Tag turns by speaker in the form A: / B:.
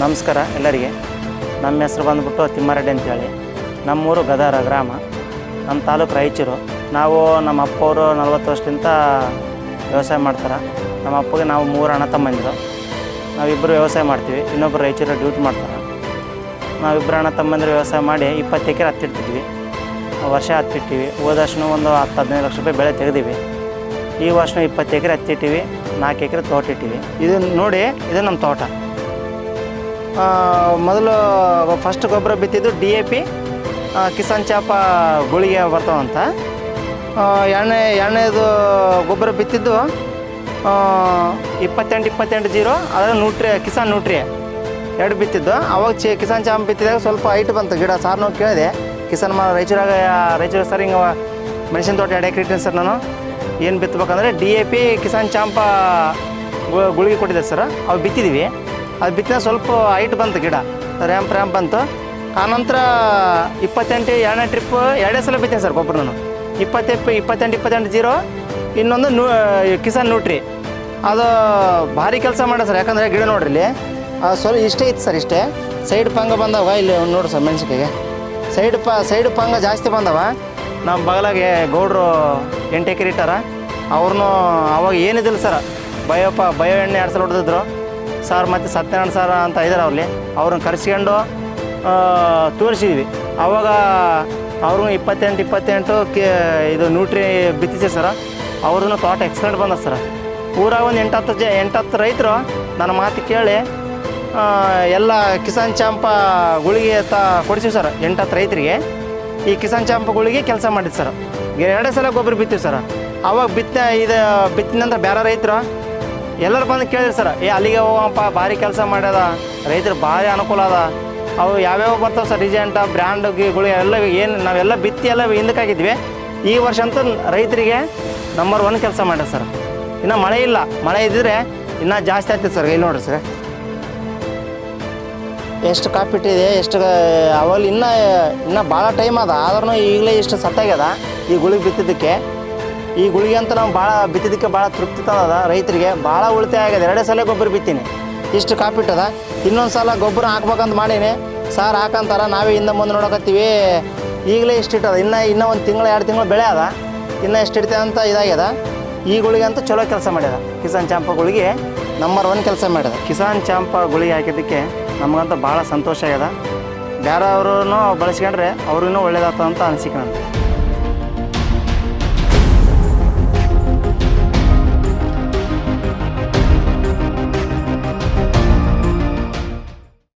A: ನಮಸ್ಕಾರ ಎಲ್ಲರಿಗೆ. ನಮ್ಮ ಹೆಸರು ಬಂದುಬಿಟ್ಟು ತಿಮ್ಮಾರೆಡ್ಡಿ ಅಂತೇಳಿ. ನಮ್ಮೂರು ಗದಾರ ಗ್ರಾಮ. ನಮ್ಮ ತಾಲೂಕು ರಾಯಚೂರು. ನಾವು ನಮ್ಮ ಅಪ್ಪವರು ನಲ್ವತ್ತು ವರ್ಷದಿಂದ ವ್ಯವಸಾಯ ಮಾಡ್ತಾರೆ. ನಮ್ಮ ಅಪ್ಪಗೆ ನಾವು ಮೂರು ಅಣ್ಣ ತಮ್ಮಂದಿರು. ನಾವಿಬ್ಬರು ವ್ಯವಸಾಯ ಮಾಡ್ತೀವಿ. ಇನ್ನೊಬ್ಬರು ರಾಯಚೂರು ಡ್ಯೂಟಿ ಮಾಡ್ತಾರೆ. ನಾವಿಬ್ಬರು ಅಣ್ಣ ತಮ್ಮಂದಿರು ವ್ಯವಸಾಯ ಮಾಡಿ ಇಪ್ಪತ್ತು ಎಕರೆ ಹತ್ತಿಡ್ತಿದ್ವಿ ವರ್ಷ ಹತ್ತಿಟ್ಟಿವಿ ಹೋದಷ್ಟು ಒಂದು ಹತ್ತು ಹದಿನೈದು ಲಕ್ಷ ರೂಪಾಯಿ ಬೆಳೆ ತೆಗೆದೀವಿ. ಈ ವರ್ಷನೂ ಇಪ್ಪತ್ತು ಎಕರೆ ಹತ್ತಿಟ್ಟಿವಿ ನಾಲ್ಕು ಎಕರೆ ತೋಟ ಇಟ್ಟಿವಿ. ಇದನ್ನು ನೋಡಿ, ಇದು ನಮ್ಮ ತೋಟ. ಮೊದಲು ಫಸ್ಟ್ ಗೊಬ್ಬರ ಬಿತ್ತಿದ್ದು ಡಿ ಎ ಪಿ ಕಿಸಾನ್ ಚಾಪ ಗುಳಿಗೆ ಬರ್ತಾವಂತ ಎರಡನೇ, ಎರಡನೇದು ಗೊಬ್ಬರ ಬಿತ್ತಿದ್ದು ಇಪ್ಪತ್ತೆಂಟು ಇಪ್ಪತ್ತೆಂಟು ಜೀರೋ ಅದರ ನೂಟ್ರಿ ಕಿಸಾನ್ ನೂಟ್ರಿ ಎರಡು ಬಿತ್ತಿದ್ದು. ಅವಾಗ ಚಿ, ಕಿಸಾನ್ ಚಾಂಪ್ ಬಿತ್ತಿದಾಗ ಸ್ವಲ್ಪ ಹೈಟ್ ಬಂತು ಗಿಡ, ಸಾರ್ ನಾವು ಕೇಳಿದೆ. ಕಿಸಾನ್ ಮಾ ರಾಯಚೂರಾಗ ರಾಯಚೂರು ಸರ್ ಹಿಂಗೆ ಮೆಣಸಿನ ತೋಟ ಎರಡು ಎಕರೆ ಸರ್ ನಾನು. ಏನು ಬಿತ್ತಬೇಕಂದ್ರೆ D A P Kisan Champa ಗುಳಿಗೆ ಕೊಟ್ಟಿದ್ದೆ ಸರ್. ಅವು ಬಿತ್ತಿದ್ದೀವಿ ಅದು ಬಿತ್ತಿನ ಸ್ವಲ್ಪ ಹೈಟ್ ಬಂತು ಗಿಡ. ರ್ಯಾಂಪ್ ರ್ಯಾಂಪ್ ಬಂತು. ಆನಂತರ ಇಪ್ಪತ್ತೆಂಟು, ಎರಡನೇ ಟ್ರಿಪ್ ಎರಡೇ ಸಲ ಬಿತ್ತೀನಿ ಸರ್ ಗೊಬ್ಬರ ನಾನು ಇಪ್ಪತ್ತೆಂಟು ಇಪ್ಪತ್ತೆಂಟು ಇಪ್ಪತ್ತೆಂಟು ಜೀರೋ ಇನ್ನೊಂದು ನೂ, ಕಿಸಾನ್ ನ್ಯೂಟ್ರಿ ಅದು ಭಾರಿ ಕೆಲಸ ಮಾಡ ಸರ್, ಯಾಕಂದರೆ ಗಿಡ ನೋಡ್ರಿ ಇಲ್ಲಿ. ಸ್ವಲ್ಪ ಇಷ್ಟೇ ಇತ್ತು ಸರ್ ಇಷ್ಟೇ. ಸೈಡ್ ಪಂಗ ಬಂದವ, ಇಲ್ಲಿ ನೋಡಿ ಸರ್ ಮೆಣಸಿಕಾಯಿಗೆ ಸೈಡ್ ಪ, ಸೈಡ್ ಪಂಗ ಜಾಸ್ತಿ ಬಂದವ. ನಮ್ಮ ಬಗಲಾಗೆ ಗೌಡ್ರು ಎಂಟು ಇಟ್ಟಾರ. ಅವ್ರನ್ನೂ ಅವಾಗ ಏನಿದಿಲ್ಲ ಸರ್. ಬಯೋಪ ಬಯೋ ಎಣ್ಣೆ ಎರಡು ಸಲ ಹೊಡೆದಿದ್ರು. ಸರ್ ಮತ್ತು ಸತ್ಯನಾರಾಯಣ ಸರ್ ಅಂತ ಇದ್ದಾರೆ ಅವ್ರಲ್ಲಿ. ಅವ್ರನ್ನ ಕರೆಸ್ಕೊಂಡು ತೋರಿಸಿದ್ವಿ. ಅವಾಗ ಅವ್ರಿಗೂ ಇಪ್ಪತ್ತೆಂಟು ಇಪ್ಪತ್ತೆಂಟು ಕೆ, ಇದು ನ್ಯೂಟ್ರಿ ಬಿತ್ತಿಸಿ ಸರ್. ಅವ್ರೂ ತೋಟ ಎಕ್ಸಲೆಂಟ್ ಬಂದ ಸರ್. ಊರಾಗ ಒಂದು ಎಂಟತ್ತು ಜ, ಎಂಟತ್ತು ರೈತರು ನನ್ನ ಮಾತು ಕೇಳಿ ಎಲ್ಲ ಕಿಸಾನ್ ಚಾಂಪ ಗುಳಿಗೆ ತ, ಕೊಡಿಸಿವಿ ಸರ್, ಎಂಟತ್ತು ರೈತರಿಗೆ. ಈ ಕಿಸಾನ್ ಚಾಂಪ ಗುಳಿಗೆ ಕೆಲಸ ಮಾಡಿದ್ದು ಸರ್. ಎರಡೇ ಸಲ ಗೊಬ್ಬರ ಬಿತ್ತೀವಿ ಸರ್. ಅವಾಗ ಬಿತ್ತ, ಇದು ಬಿತ್ತಿನಂದ್ರೆ ಬೇರೆ ರೈತರು ಎಲ್ಲರೂ ಬಂದು ಕೇಳಿದ್ರು ಸರ್, ಏ, ಅಲ್ಲಿಗೆ ಹೋಗಪ್ಪ ಭಾರಿ ಕೆಲಸ ಮಾಡ್ಯದ, ರೈತರು ಭಾರಿ ಅನುಕೂಲ ಅದ. ಅವು ಯಾವ್ಯಾವ ಬರ್ತಾವೆ ಸರ್ ರಿಜೆಂಟ ಬ್ರ್ಯಾಂಡ್ ಗುಳಿ ಎಲ್ಲ ಏನು, ನಾವೆಲ್ಲ ಬಿತ್ತಿ ಎಲ್ಲ ಹಿಂದಕ್ಕಾಗಿದ್ವಿ. ಈ ವರ್ಷ ಅಂತೂ ರೈತರಿಗೆ ನಂಬರ್ ಒನ್ ಕೆಲಸ ಮಾಡ್ಯಾರ ಸರ್. ಇನ್ನು ಮಳೆ ಇಲ್ಲ, ಮಳೆ ಇದ್ದರೆ ಇನ್ನೂ ಜಾಸ್ತಿ ಆಗ್ತದೆ ಸರ್, ಇಲ್ಲಿ ನೋಡ್ರಿ ಸರ್. ಎಷ್ಟು ಕಾಪಿಟ್ಟಿದೆ ಎಷ್ಟು ಅವಾಗ ಇನ್ನೂ ಇನ್ನೂ ಭಾಳ ಟೈಮ್ ಅದ ಆದ್ರೂ ಈಗಲೇ ಇಷ್ಟು ಸತ್ತಾಗ್ಯದ, ಈ ಗುಳಿಗೆ ಬಿತ್ತಿದ್ದಕ್ಕೆ. ಈ ಗುಳಿಗೆ ಅಂತ ನಾವು ಭಾಳ ಬಿತ್ತಿದ್ದಕ್ಕೆ ಭಾಳ ತೃಪ್ತಿ ತಂದದ ರೈತರಿಗೆ ಭಾಳ ಉಳಿತಾಯ ಆಗ್ಯದ ಎರಡೇ ಸಲ ಗೊಬ್ಬರ ಬಿತ್ತೀನಿ. ಇಷ್ಟು ಕಾಪಿಟ್ಟದ ಇನ್ನೊಂದು ಸಲ ಗೊಬ್ಬರ ಹಾಕ್ಬೇಕಂತ ಮಾಡೀನಿ. ಸಾರ್ ಹಾಕಂತಾರ, ನಾವೇ ಹಿಂದೆ ಮುಂದೆ ನೋಡಕತ್ತೀವಿ. ಈಗಲೇ ಇಷ್ಟು ಇಟ್ಟದ. ಇನ್ನು, ಇನ್ನೂ ಒಂದು ತಿಂಗಳು, ಎರಡು ತಿಂಗಳು ಬೆಳೆ ಅದ. ಇನ್ನೂ ಎಷ್ಟು ಇಡ್ತೇವೆ ಅಂತ ಇದಾಗ್ಯದ. ಈ ಗುಳಿಗೆ ಅಂತ ಚಲೋ ಕೆಲಸ ಮಾಡ್ಯದ. ಕಿಸಾನ್ ಚಾಂಪ ಗುಳಿಗೆ ನಂಬರ್ ಒನ್ ಕೆಲಸ ಮಾಡ್ಯದ. ಕಿಸಾನ್ ಚಾಂಪ ಗುಳಿಗೆ ಹಾಕಿದ್ದಕ್ಕೆ ನಮಗಂತೂ ಭಾಳ ಸಂತೋಷ ಆಗ್ಯದ. ಬೇರೆಯವ್ರೂ ಬಳಸ್ಕೊಂಡ್ರೆ ಅವ್ರಿಗೂ ಒಳ್ಳೇದಾಗ್ತದಂತ ಅನಿಸಿಕೆ ನನಗೆ